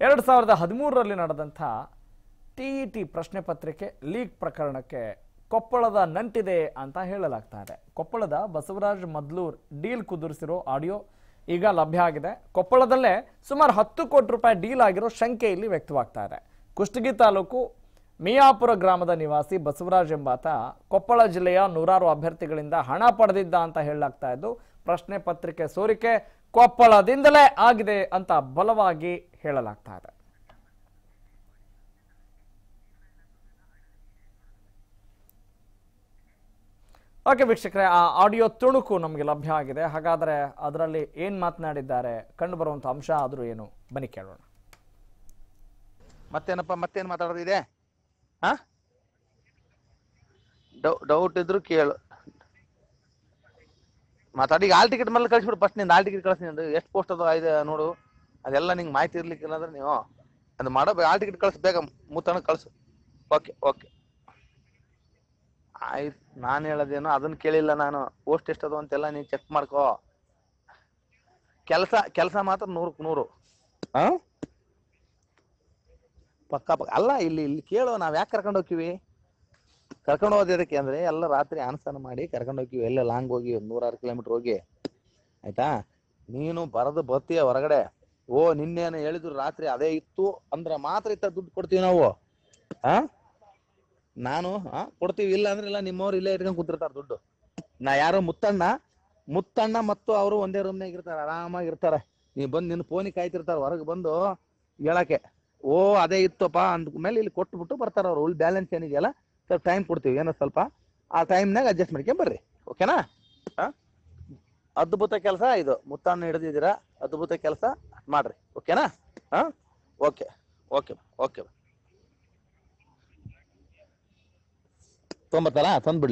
ಎರಡು ಸಾವಿರದ ಹದಿಮೂರರಲ್ಲಿ ನಡೆದಂಥ ಟಿ ಟಿ ಪ್ರಶ್ನೆ ಪತ್ರಿಕೆ ಲೀಕ್ ಪ್ರಕರಣಕ್ಕೆ ಕೊಪ್ಪಳದ ನಂಟಿದೆ ಅಂತ ಹೇಳಲಾಗ್ತಾ ಕೊಪ್ಪಳದ ಬಸವರಾಜ್ ಮದ್ಲೂರ್ ಡೀಲ್ ಕುದುರಿಸಿರೋ ಆಡಿಯೋ ಈಗ ಲಭ್ಯ ಆಗಿದೆ. ಕೊಪ್ಪಳದಲ್ಲೇ ಸುಮಾರು ಹತ್ತು ಕೋಟಿ ರೂಪಾಯಿ ಡೀಲ್ ಆಗಿರೋ ಶಂಕೆ ಇಲ್ಲಿ ವ್ಯಕ್ತವಾಗ್ತಾ ಇದೆ ಕುಷ್ಟಗಿ ತಾಲೂಕು ಮಿಯಾಪುರ ಗ್ರಾಮದ ನಿವಾಸಿ ಬಸವರಾಜ್ ಎಂಬಾತ ಕೊಪ್ಪಳ ಜಿಲ್ಲೆಯ ನೂರಾರು ಅಭ್ಯರ್ಥಿಗಳಿಂದ ಹಣ ಪಡೆದಿದ್ದ ಅಂತ ಹೇಳಲಾಗ್ತಾ ಇದ್ದು ಪ್ರಶ್ನೆ ಪತ್ರಿಕೆ ಸೋರಿಕೆ ಕೊಪ್ಪಳದಿಂದಲೇ ಆಗಿದೆ ಅಂತ ಬಲವಾಗಿ ಹೇಳಲಾಗ್ತಾ ಇದೆ. ಓಕೆ ವೀಕ್ಷಕರೇ, ಆ ಆಡಿಯೋ ತುಣುಕು ನಮಗೆ ಲಭ್ಯ ಆಗಿದೆ. ಹಾಗಾದರೆ ಅದರಲ್ಲಿ ಏನು ಮಾತನಾಡಿದ್ದಾರೆ ಕಂಡು ಬರುವಂಥ ಅಂಶ ಆದರೂ ಏನು, ಬನ್ನಿ ಕೇಳೋಣ. ಮತ್ತೇನಪ್ಪ, ಮತ್ತೇನ್ ಮಾತಾಡೋದಿದೆ? ಹಾ? ಡೌಟ್ ಇದ್ರು ಕೇಳು. ಮಾತಾಡಿ ಈಗ ಆಲ್ ಟಿಕೆಟ್ ಮೇಲೆ ಕಳಿಸ್ಬಿಡು ಫಸ್ಟ್ನಿಂದ ಆಲ್ ಟಿಕೆಟ್ ಕಳಿಸ್. ನೀನು ಎಷ್ಟು ಪೋಸ್ಟ್ ಅದು ಐದು ನೋಡು. ಅದೆಲ್ಲ ನಿಂಗೆ ಮಾಹಿತಿ ಇರ್ಲಿಕ್ಕಿಲ್ಲ ಅಂದ್ರೆ ನೀವು ಅದು ಮಾಡೋ ಆಲ್ ಟಿಕೆಟ್ ಕಳಿಸ್ ಬೇಗ ಮೂತನ ಕಳಿಸು. ಓಕೆ ಓಕೆ ಆಯ್ತು ನಾನು ಹೇಳೋದೇನು ಅದನ್ನ ಕೇಳಿಲ್ಲ ನಾನು. ಪೋಸ್ಟ್ ಎಷ್ಟದು ಅಂತೆಲ್ಲ ನೀನು ಚೆಕ್ ಮಾಡ್ಕೋ. ಕೆಲಸ ಕೆಲಸ ಮಾತ್ರ ನೂರಕ್ಕೆ ನೂರು. ಹಾ ಪಕ್ಕ ಪಕ್ಕ. ಅಲ್ಲ ಇಲ್ಲಿ ಇಲ್ಲಿ ಕೇಳು ನಾವು ಯಾಕೆ ಕರ್ಕೊಂಡು ಹೋಗ್ತೀವಿ? ಕರ್ಕೊಂಡು ಹೋದಕ್ಕೆ ಅಂದ್ರೆ ಎಲ್ಲ ರಾತ್ರಿ ಅನುಷ್ಠಾನ ಮಾಡಿ ಕರ್ಕೊಂಡು ಹೋಗಿ ಎಲ್ಲ ಲಾಂಗ್ ಹೋಗಿ ಒಂದ್ ನೂರಾರು ಕಿಲೋಮೀಟರ್ ಹೋಗಿ. ಆಯ್ತಾ? ನೀನು ಬರದು ಬರ್ತೀಯ ಹೊರಗಡೆ? ಓ, ನಿನ್ನೇನು ಹೇಳಿದ್ರು ರಾತ್ರಿ ಅದೇ ಇತ್ತು, ಅಂದ್ರೆ ಮಾತ್ರ ಇತ್ತ ದುಡ್ಡು ಕೊಡ್ತೀವಿ ನಾವು. ಆ? ನಾನು, ಆ, ಕೊಡ್ತೀವಿ, ಇಲ್ಲ ಅಂದ್ರೆ ಇಲ್ಲ, ನಿಮ್ಮವ್ರು ಇಲ್ಲೇ ಇಟ್ಕೊಂಡು ಕೂತಿರ್ತಾರ ದುಡ್ಡು. ನಾ ಯಾರೋ, ಮುತ್ತಣ್ಣ? ಮುತ್ತಣ್ಣ ಮತ್ತು ಅವರು ಒಂದೇ ರೂಮ್ನಾಗ ಇರ್ತಾರೆ, ಆರಾಮಾಗಿ ಇರ್ತಾರೆ. ನೀ ಬಂದು ನಿನ್ನ ಫೋನಿಗೆ ಕಾಯ್ತಿರ್ತಾರೆ, ಹೊರಗೆ ಬಂದು ಹೇಳಕ್ಕೆ. ಓ, ಅದೇ ಇತ್ತಪ್ಪ ಅಂದ್ಮೇಲೆ ಇಲ್ಲಿ ಕೊಟ್ಬಿಟ್ಟು ಬರ್ತಾರೆ ಅವ್ರು, ಉಳ್ ಬ್ಯಾಲೆನ್ಸ್ ಏನಿದೆಯಲ್ಲ? ಸ್ವಲ್ಪ ಟೈಮ್ ಕೊಡ್ತೀವಿ, ಏನೋ ಸ್ವಲ್ಪ. ಆ ಟೈಮ್ನಾಗ ಅಡ್ಜಸ್ಟ್ ಮಾಡ್ಕೊಂಡು ಬರ್ರಿ ಓಕೆನಾ? ಅದ್ಭುತ ಕೆಲಸ ಇದು. ಮುತ್ತಣ್ಣ ಹಿಡಿದಿದ್ದೀರಾ, ಅದ್ಭುತ ಕೆಲಸ ಮಾಡ್ರಿ ಓಕೆನಾ ಓಕೆ ಓಕೆ ಓಕೆ ತೊಂಬತ್ತಲ್ಲ, ತಂದ್ಬಿಡ್ಲಿ.